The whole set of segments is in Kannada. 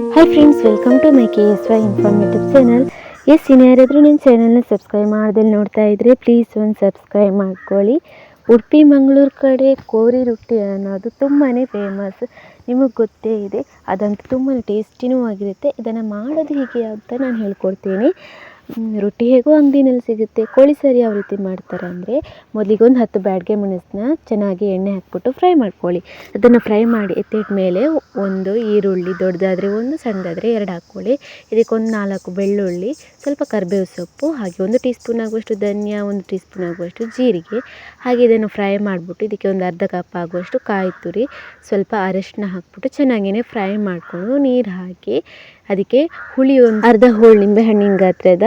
Hi friends welcome to my K S Y informative channel S ಇನ್ಯಾರಾದರೂ ನನ್ನ ಚಾನಲ್ನ ಸಬ್ಸ್ಕ್ರೈಬ್ ಮಾಡ್ದಲ್ಲಿ ನೋಡ್ತಾ ಇದ್ದರೆ ಪ್ಲೀಸ್ ಒಂದು ಸಬ್ಸ್ಕ್ರೈಬ್ ಮಾಡ್ಕೊಳ್ಳಿ. ಉಡುಪಿ, ಮಂಗಳೂರು ಕಡೆ ಕೋರಿ ರೊಟ್ಟಿ ಅನ್ನೋದು ತುಂಬಾ ಫೇಮಸ್ ನಿಮಗೆ ಗೊತ್ತೇ ಇದೆ. ಅದಂತೂ ತುಂಬಾ ಟೇಸ್ಟಿನೂ ಆಗಿರುತ್ತೆ. ಇದನ್ನು ಮಾಡೋದು ಹೇಗೆ ಅಂತ ನಾನು ಹೇಳ್ಕೊಡ್ತೀನಿ. ರೊಟ್ಟಿ ಹೇಗೋ ಅಂಗಡಿನಲ್ಲಿ ಸಿಗುತ್ತೆ. ಕೋಳಿ ಸಾರು ಯಾವ ರೀತಿ ಮಾಡ್ತಾರೆ ಅಂದರೆ ಮೊದಲಿಗೆ ಒಂದು ಹತ್ತು ಬ್ಯಾಡ್ಗೆ ಮೆಣಸನ್ನ ಚೆನ್ನಾಗಿ ಎಣ್ಣೆ ಹಾಕ್ಬಿಟ್ಟು ಫ್ರೈ ಮಾಡ್ಕೊಳ್ಳಿ. ಅದನ್ನು ಫ್ರೈ ಮಾಡಿ ಎತ್ತಿಟ್ಟ ಮೇಲೆ ಒಂದು ಈರುಳ್ಳಿ ದೊಡ್ಡದಾದರೆ ಒಂದು, ಸಣ್ಣದಾದರೆ ಎರಡು ಹಾಕ್ಕೊಳ್ಳಿ. ಇದಕ್ಕೊಂದು ನಾಲ್ಕು ಬೆಳ್ಳುಳ್ಳಿ, ಸ್ವಲ್ಪ ಕರಿಬೇವು ಸೊಪ್ಪು, ಹಾಗೆ ಒಂದು ಟೀ ಸ್ಪೂನ್ ಆಗುವಷ್ಟು ಧನಿಯಾ, ಒಂದು ಟೀ ಸ್ಪೂನ್ ಆಗುವಷ್ಟು ಜೀರಿಗೆ. ಹಾಗೆ ಇದನ್ನು ಫ್ರೈ ಮಾಡಿಬಿಟ್ಟು ಇದಕ್ಕೆ ಒಂದು ಅರ್ಧ ಕಪ್ ಆಗುವಷ್ಟು ಕಾಯಿ ತುರಿ, ಸ್ವಲ್ಪ ಅರಶಿನ ಹಾಕ್ಬಿಟ್ಟು ಚೆನ್ನಾಗಿಯೇ ಫ್ರೈ ಮಾಡಿಕೊಂಡು ನೀರು ಹಾಕಿ ಅದಕ್ಕೆ ಹುಳಿ ಒಂದು ಅರ್ಧ ಹೋಳು ನಿಂಬೆ ಹಣ್ಣಿನ ಗಾತ್ರದ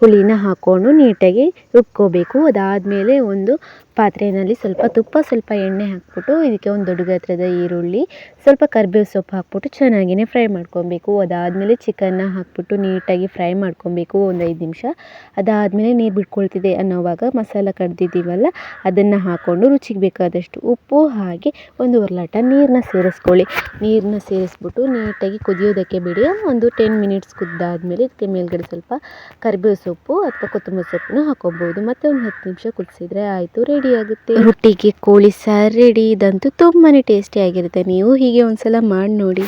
ಹುಳಿನ ಹಾಕ್ಕೊಂಡು ನೀಟಾಗಿ ರುಬ್ಕೋಬೇಕು. ಅದಾದಮೇಲೆ ಒಂದು ಪಾತ್ರೆಯಲ್ಲಿ ಸ್ವಲ್ಪ ತುಪ್ಪ, ಸ್ವಲ್ಪ ಎಣ್ಣೆ ಹಾಕ್ಬಿಟ್ಟು ಇದಕ್ಕೆ ಒಂದು ದೊಡ್ಡ ಗಾತ್ರದ ಈರುಳ್ಳಿ, ಸ್ವಲ್ಪ ಕರಿಬೇವು ಸೊಪ್ಪು ಹಾಕ್ಬಿಟ್ಟು ಚೆನ್ನಾಗಿಯೇ ಫ್ರೈ ಮಾಡ್ಕೊಬೇಕು. ಅದಾದಮೇಲೆ ಚಿಕನ್ನ ಹಾಕ್ಬಿಟ್ಟು ನೀಟಾಗಿ ಫ್ರೈ ಮಾಡ್ಕೊಬೇಕು ಒಂದು ಐದು ನಿಮಿಷ. ಅದಾದಮೇಲೆ ನೀರು ಬಿಟ್ಕೊಳ್ತಿದೆ ಅನ್ನೋವಾಗ ಮಸಾಲ ಕಡ್ದಿದ್ದೀವಲ್ಲ, ಅದನ್ನು ಹಾಕ್ಕೊಂಡು ರುಚಿಗೆ ಬೇಕಾದಷ್ಟು ಉಪ್ಪು ಹಾಗೆ ಒಂದು ಒರ್ಲಾಟ ನೀರನ್ನ ಸೇರಿಸ್ಕೊಳ್ಳಿ. ನೀರನ್ನ ಸೇರಿಸ್ಬಿಟ್ಟು ನೀಟಾಗಿ ಕುದಿಯೋದಕ್ಕೆ ಬಿಡಿ. ಒಂದು ಟೆನ್ ಮಿನಿಟ್ಸ್ ಕುದ್ದಾದಮೇಲೆ ಇದಕ್ಕೆ ಮೇಲ್ಗಡೆ ಸ್ವಲ್ಪ ಕರಿಬೇವು ಸೊಪ್ಪು ಅಥವಾ ಕೊತ್ತಂಬರಿ ಸೊಪ್ಪನ್ನು ಹಾಕೋಬಹುದು ಮತ್ತೆ ಒಂದು ಹತ್ತು ನಿಮಿಷ ಕುದಿಸಿದ್ರೆ ಆಯಿತು ರೆಡಿ ಆಗುತ್ತೆ. ರೊಟ್ಟಿಗೆ ಕೋಳಿ ಸಾರು ರೆಡಿ ಇದಂತೂ ತುಂಬಾ ಟೇಸ್ಟಿ ಆಗಿರುತ್ತೆ. ನೀವು ಹೀಗೆ ಒಂದ್ಸಲ ಮಾಡಿ ನೋಡಿ.